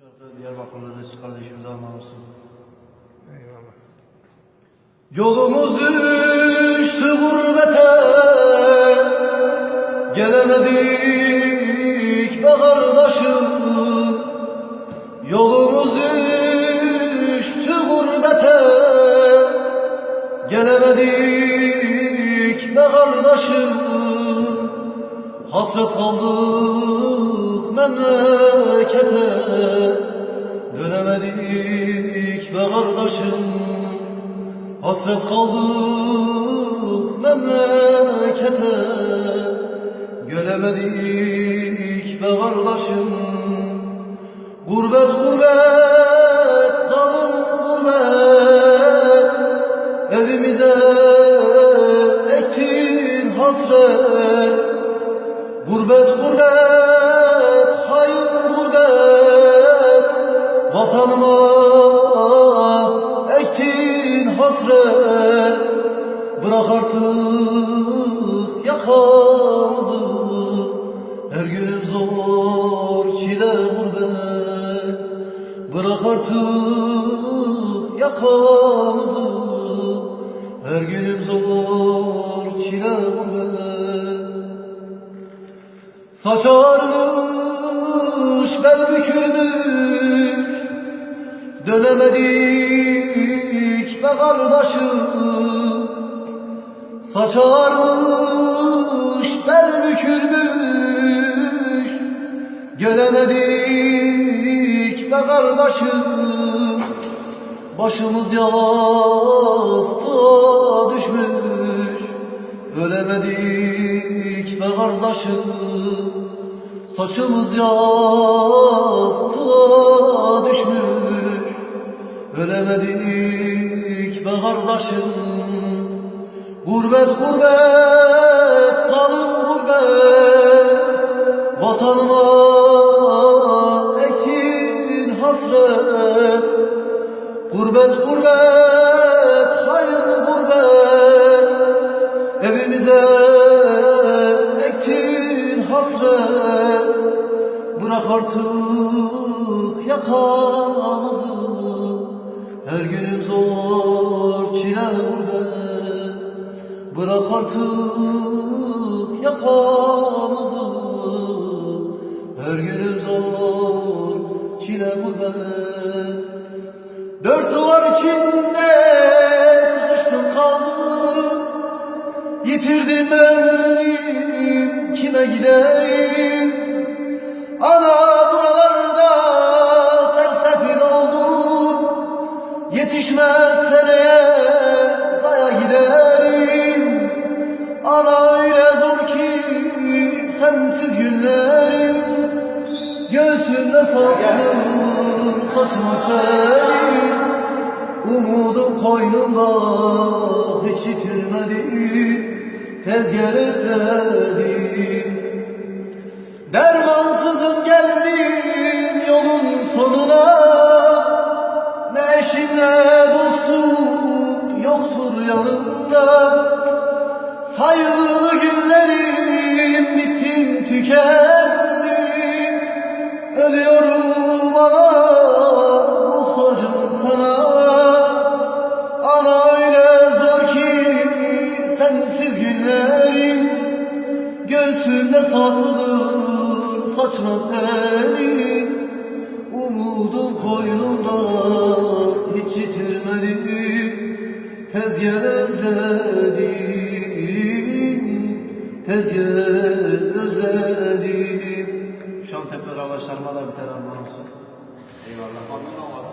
Şarkı Diyarbakırlı Resul kardeşimize anlamışsın. Eyvallah. Yolumuz düştü gurbete Gelemedik be kardeşim Yolumuz düştü gurbete Gelemedik be kardeşim Hasret kaldık memlekete. Dönemedik be kardeşim. Hasret kaldık memlekete. Göremedik be kardeşim. Gurbet gurbet Gurbet gurbet hain gurbet. Vatanıma ektin hasret. Bırak artık yakamızı. Her günüm zor çile gurbet. Bırak artık yakamızı Saçarmış bel bükülmüş. Dönemedik be kardeşim. Saçarmış bel bükülmüş. Gelemedik be kardeşim. Başımız yastığa düşmüş. Ölemedik be kardeşim. Saçımız yastığa düşmüş. Ölemedik be kardeşim. Gurbet gurbet zalim gurbet. Vatanıma ekin hasret. Gurbet gurbet hain gurbet. Evimize artık yakamızı Her günüm zor çile gurbet. Bırak artık yakamızı Saklanır saçma telim Umudum koynumda hiç yitirmedim Tez gel Dermansızım geldim yolun sonuna. Ne eşim ne dostum yoktur yanımda. Sayılı günlerim bittim tükendim Ölüyorum ana muhtacım sana. Ana öyle zor ki sensiz günlerim Göğsümde saklıdır saçma telim Umudum koynumda hiç yitirmedim Tez gel özledim Tez gel özledim Şantepe arkadaşlarıma da bir terim olsun. Eyvallah. Olmak